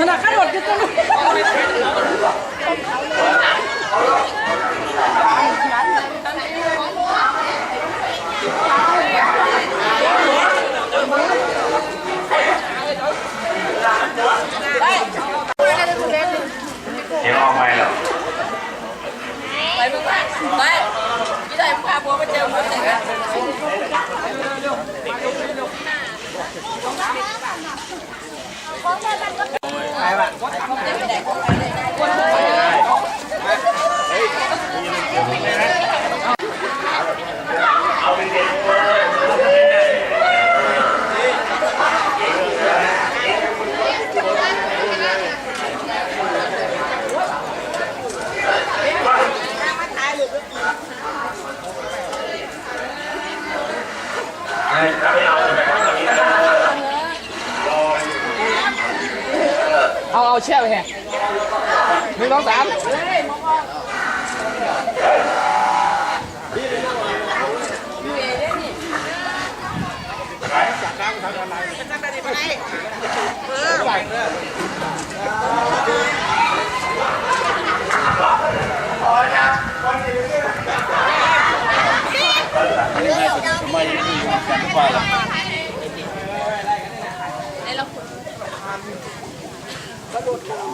นั่นน่ะขั้นหมดคือตัวเดี๋ยวออกไปหรอไปมึงไปไปพี่ได้พาบัวมาเจอมึงเลยเอาเอา แช่ไปแฮะหนึ่งสองสามดู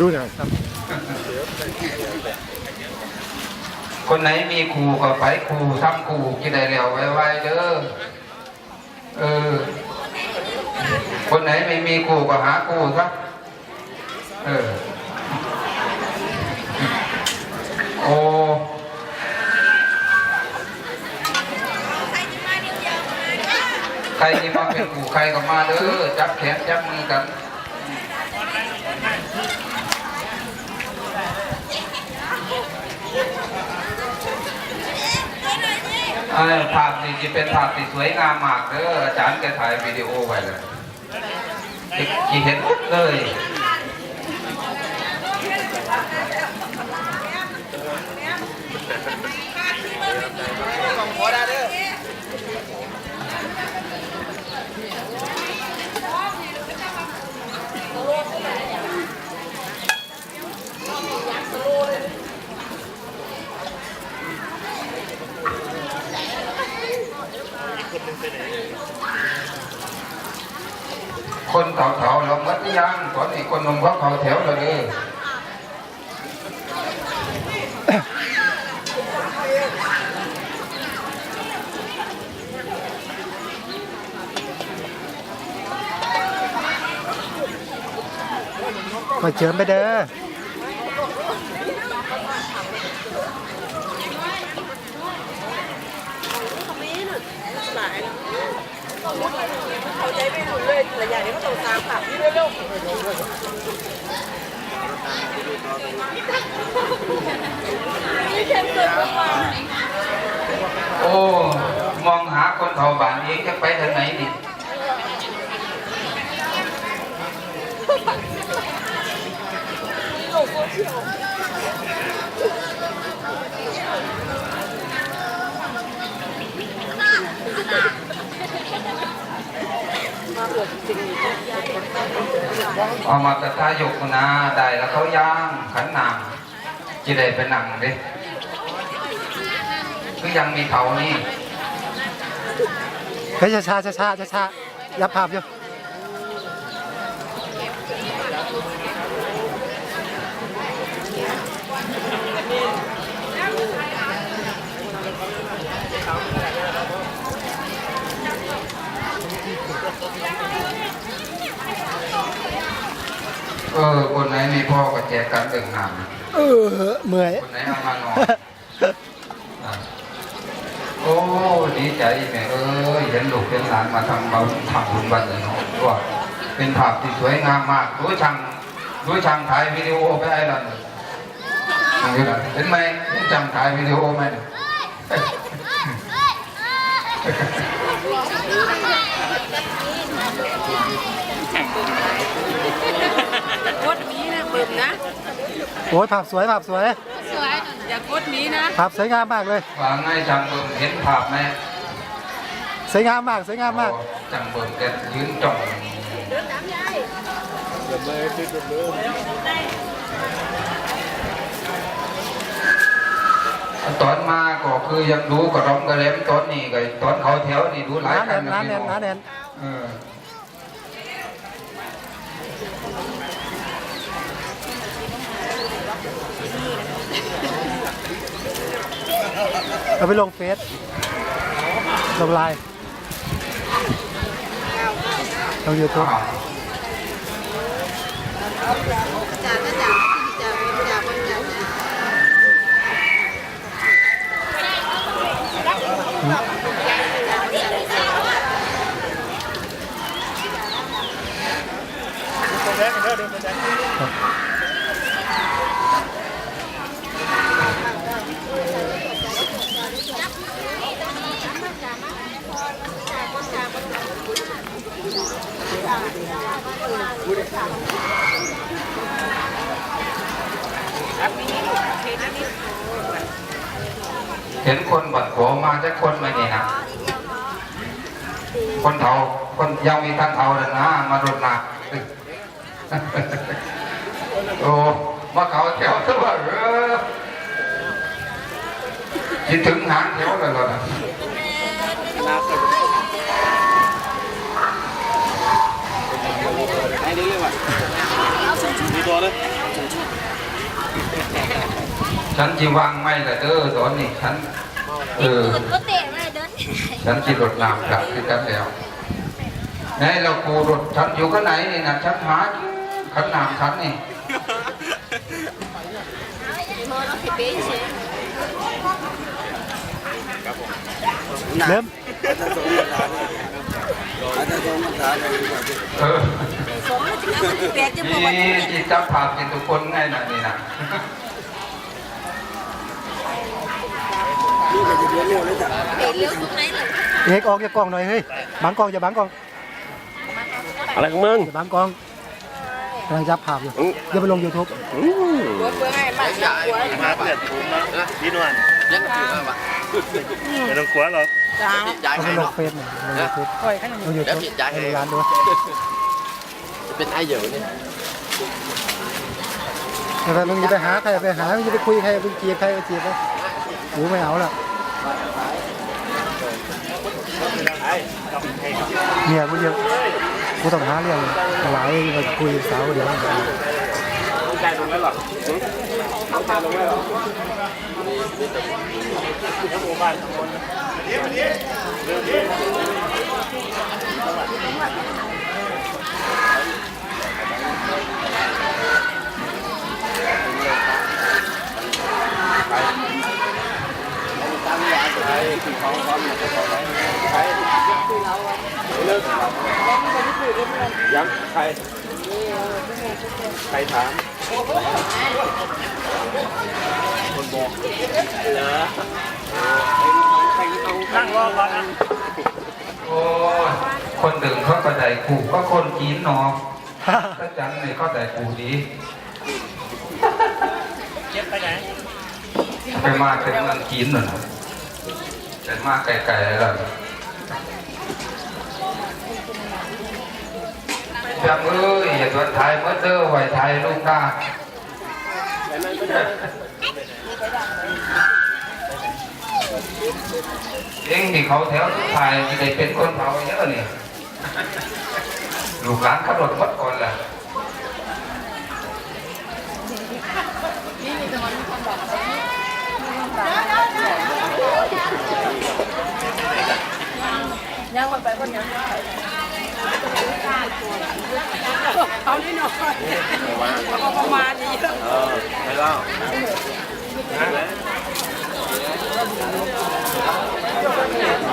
ดูหน่อยครับคนไหนมีครูก็ไปครูทำครูกินได้แล้วไวๆเด้อเออ คนไหนไม่มีครูก็หาครูซะเออ โอ้ ใครที่มาเป็นผู้ใครก็มาเด้อจับแขนจับมือกันเออภาพนี้จะเป็นภาพที่สวยงามมากเด้ออาจารย์แกถ่ายวิดีโอไว้เลยจีเห็นเลย คนเถาๆเรามัดหรือยังตอนนี้คนนมเขาเขาแถวเราเลยมาเจิมไปเด้อ เขาใจไม่หนุเลยระยะนี้ก็ต้องตามค่ะพี่เร็วนี่แค่เกิดมาโอ้ มองหาคนเถาบ้านเองจะไปทางไหนดิโลกโซเชียล เอามากระทายกนะได้แล้วเขาย่างขันหนามจะได้เป็นหนังดิคือยังมีเขานี่เฮ้ยช้าช้าช้าช้าช้าช้ายับภาพอยู่ ออ คนไหนมีพ่อก็แจกกันเดึงน้เออเมื่อยำคนไหนเอามานอนอะโอ้ดีใจแม่เอ้ยเห็นลูกเห็นหลานมาทำเราทำบุญวันเลยเนาะก็เป็นภาพที่สวยงามมากดูช่างดูช่างถ่ายวิดีโอไปไอ้นั่นเห็นไหมช่างถ่ายวิดีโอไหม กดนี้นะเบิ่มนะ โอ้ยภาพสวยภาพสวยสวยอย่ากดนี้นะภาพสวยงามมากเลยว่าไงช่างเบิ่มเห็นภาพไหมสวยงามมากสวยงามมากช่างเบิ่มแกยืนจ้องตอนมาก็คือยังดูกระรองกระเล็มตอนนี้ก็ตอนเขาแถวนี่ดูหลายน้ากัแน่นนน้าแน่นน้าแน่น เออ เอาไปลงเฟซลงไลน์ลงยูทูบ อ้าว จ่าก็จ่าจ่าเป็นจ่าเป็นจ่าจ่า เห็นคนบัดโขมาจากค นะคนเฒ่าคนยังมีท่านเฒ่าเลยนะมารดน้ำโอ้มาเขาแถวซะว่าเออคิดถึงหางแถวเลยเรานะไอ้นี่เรื่องว่ะมีตัวเลยฉันจีวางไม่ละเด้อตอนนี้ฉัน เออก็เตะมาเดินฉันจีรถน้ำกลับที่กันแล้วไหนเรากูรถฉันอยู่กันไหนนี่นะฉันหาขันน้ำฉันนี่เริ่มเออแปดจะบอกว่านี่ที่จับภาพกินทุกคนไงนะนี่นะ เป็นเลี้ยวตรงไหนล่ะเอกออกจากกล้องหน่อยเฮ้ยบังกล้องอย่าบังกล้องอะไรของมึงอย่าบังกล้องกำลังจับภาพอยู่อย่าไปลงยูทูบหัวเปลือยมาจากหัวมาเปลี่ยนภูมิแล้วพี่นวลไม่ต้องกลัวหรอกจ้าเอาไปลงเฟซหน่อยลงยูทูบลงยูทูบให้ดูร้านด้วยเป็นไอ้เหยวนี่แต่มึงจะไปหาใครไปหามึงจะไปคุยใครมึงจีบใครก็จีบไปกูไม่เอาละ เนี่ยกูเยอะกูต้องหาเรื่องหลายมาคุยสาวเดี๋ยวใจลงแล้วหรอใจลงแล้วหรอ ยังใคร ใครถาม คนบอกเหรอนั่งรอก่อนนะ โอ้ยคนดึงเขาก็ได้กู ก็คนกินเนาะถ้าจังนี่เขาได้กูดีเจ็บไปไหนไปมาเป็นเมืองกินน่ะนะแต่มาไกลๆแล้วจังเอ้ยอย่าตัวไทยเมื่อเด้อไหวไทยลูกหน้าเองที่เขาแถวสุดท้ายที่ได้เป็นคนเผาเยอะนี่ ลูกหลานขับรถหมดก่อนแหละยังไปคนยังเอานิดหน่อยเอาประมาณนี้เออไม่เล่านะ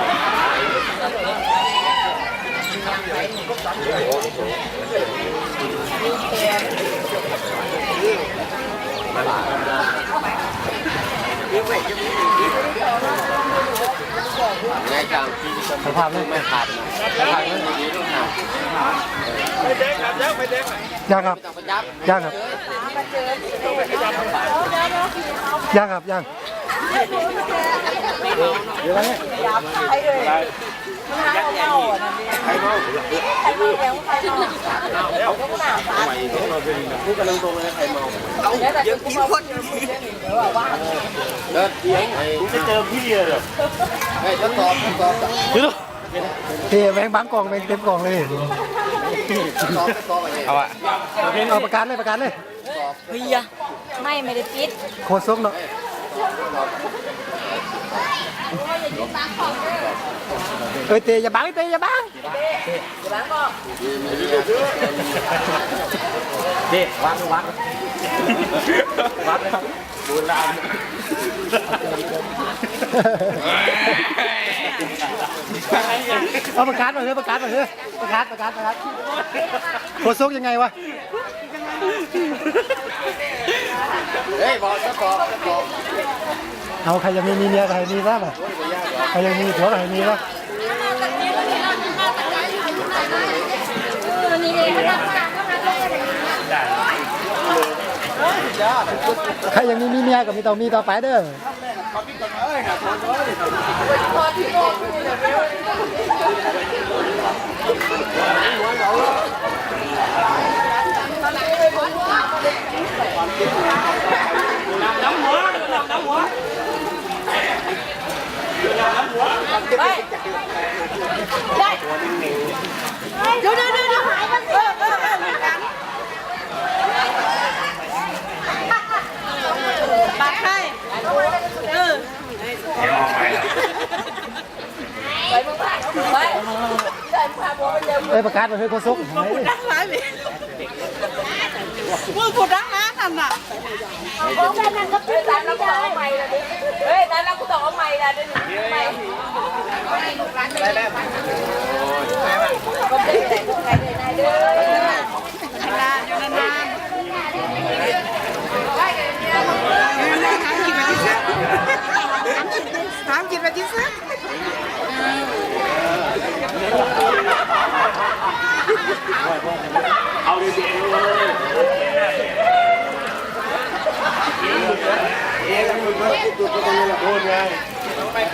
ง่ายจังสภาพไม่ขาดนะขาดเรื่องนี้ต้องขาไม่เด็กครับยังไม่เด็กย่างครับย่างครับย่างครับย่างเดี๋ยวนะเนี่ ยใครเลยอะไรมันหาเอาเมาอะนั่นเนี่ยใครเมาใครเมาแล้วใครเมาแล้วต้องหนาฟ้าทำไมเราเป็นพูดกันตรงๆเลยใครเมาแล้วแต่กูมาคนเดียวเดี๋ยวว่าเดินเถียงไอ้กูจะเจอพี่เลยเหรอไอ้ทดสอบทดสอบทดเทแบงค์บังกล่องแบงค์เต็มกล่องเลยสอบทดสอบอะไรเอาอะเอาประกันเลยประกันเลยเฮียไม่ไม่ได้ปิดโคตรซกเนาะ เอ้ยเตะอย่าบังเตะอย่าบังเด็กวัดวัดวัดนะครับดูลานเอาประกันมาเถอะประกันมาเถอะประกันประกันประกันโคตรซกยังไงวะ เฮ้ยบอกทดสอบทดสอบเอาใครยังไม่มีเมียใครมีซะป่ะใครยังมีผัวใครมีซะใครยังมีมีเมียก็มีต้อมีต่อไปเด้อ เดี๋ยวเดี๋ยวเดี๋ยวหายกันเออเออเออกันปักให้ มึงปไปใส่ผ้าบัวไปเร็วเอ้ยประกาศมาเฮ้ยโคตรซกดังร้ายเลยมึงกูดังร้านนั่นน่ะบอกแค่นั้นก็เฮ้ยร้านเราต้องเอาใหม่ละดิเฮ้ยร้านเราก็ต้องเอาใหม่ละดิใหม่อะไรแบบก็เป็นแต่ใครได้ได้เด้อนานอยู่นานถามกินไปที่ซื้อ เอาดีๆเลยเองมึงมาจุดตรงนี้ละโดนไ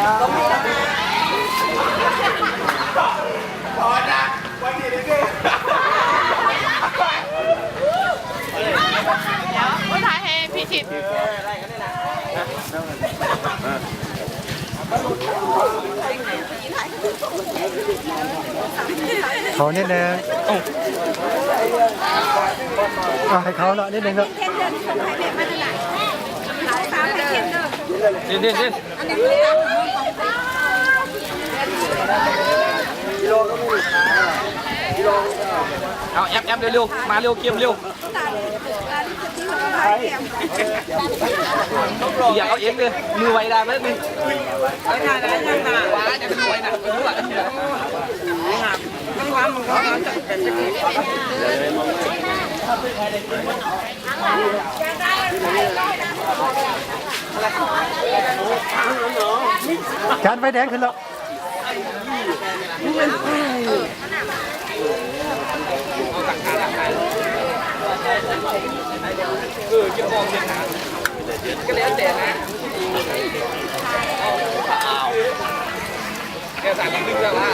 เฮ้ยนี่เขานิดนึงเอาให้เขาเนาะนิดนึงเนาะเด่นเด่นเด่นเอา แอปแอปเร็วๆมาเร็วเกมเร็วอยากเอาเองเลยมือไวได้ไหมมือไม่ได้นะยังหนาว้วยนะไม่รู้ว้ามันก็จะเป็นอย่งนี้จานไฟแดงขึ้นแล้วก็แล้วแต่นะแกสั่งดึงแล้วว่า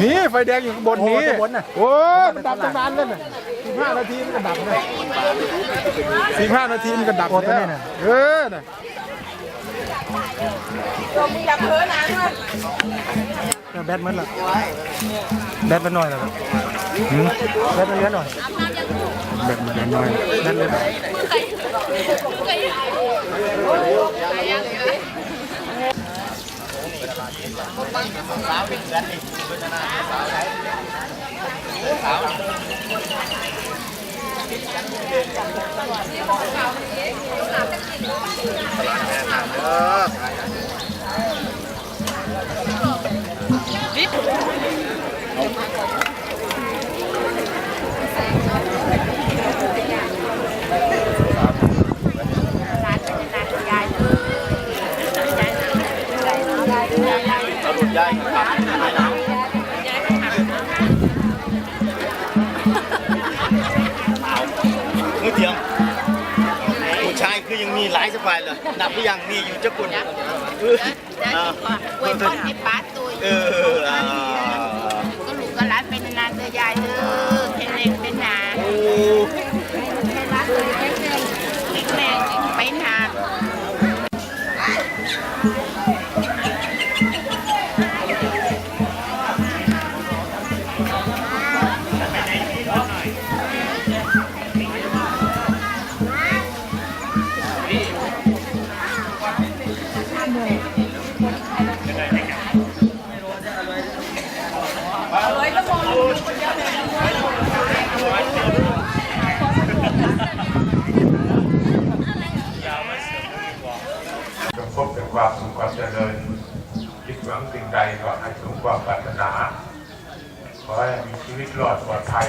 นี่ไฟแดงอยู่ข้างบนนี้โอ้ข้างบนน่ะโอ้มันดับตั้งนานแล้วน่ะสิบห้านาทีมันก็ดับเลยสิบห้านาทีมันก็ดับโอ้ตัวแล้วนี้น่ะเออน่ะตัวมึงอย่าเพ้อนะ เนี่ยแบตมันละแบตมันน้อยแล้วครับหืมแบตมันเหลือหน่อยแบบมันน้อยแบตเหลือหน่อย มือเทียมผู้ชายคือยังมีหลายสบายเลยนับหรือยังมีอยู่จักคนเอออ่าอวยพรให้ป้าตัวเอออ่ก็ลูกก็ร้านเป็นนานเตยายเออแข็งแรงเป็นหนา ความสุขความเจริญคิดหวังสิ่งใดก็ให้สมความปรารถนาขอให้มีชีวิตรอดปลอดภัย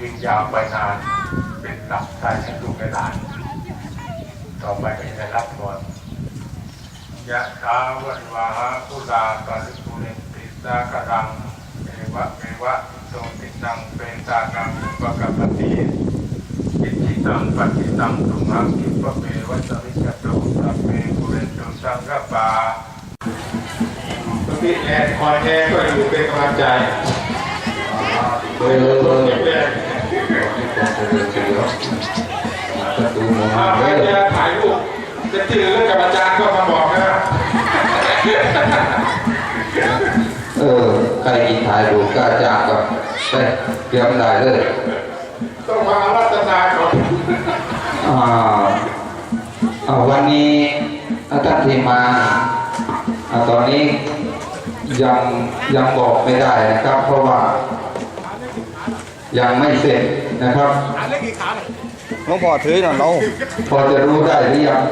ยิงยาวไปนานเป็นหลักใจให้ลูกให้หลานต่อไปก็จะได้รับพรยะถาวันวาหาปุราปาริปุเรนติสากะรังเอวะเอวะโตติตังเป็นตากังปะกะปะติอิจิ ตังปฏิตังตุมังคิปะเมวัสมิจตุสัพเพปุเรนตุสังกปาพี่แอนคอยแอนก็อยู่เป็นกำลังใจเบอร์เบอร์แอนถ้าใครจะถ่ายรูปจะตื่นเรื่องกับอาจารย์ก็มาบอกนะเออใครกินถ่ายรูปก็อาจารย์ก็ได้เตรียมได้เลย ต้องมารัตนาก่อนอ่าอ่าวันนี้ท่านที่มาอ่าตอนนี้ยังยังบอกไม่ได้นะครับ เพราะว่า ยังไม่เสร็จนะครับหลวงพ่อถือหน่อยเราพอจะรู้ได้หรือยัง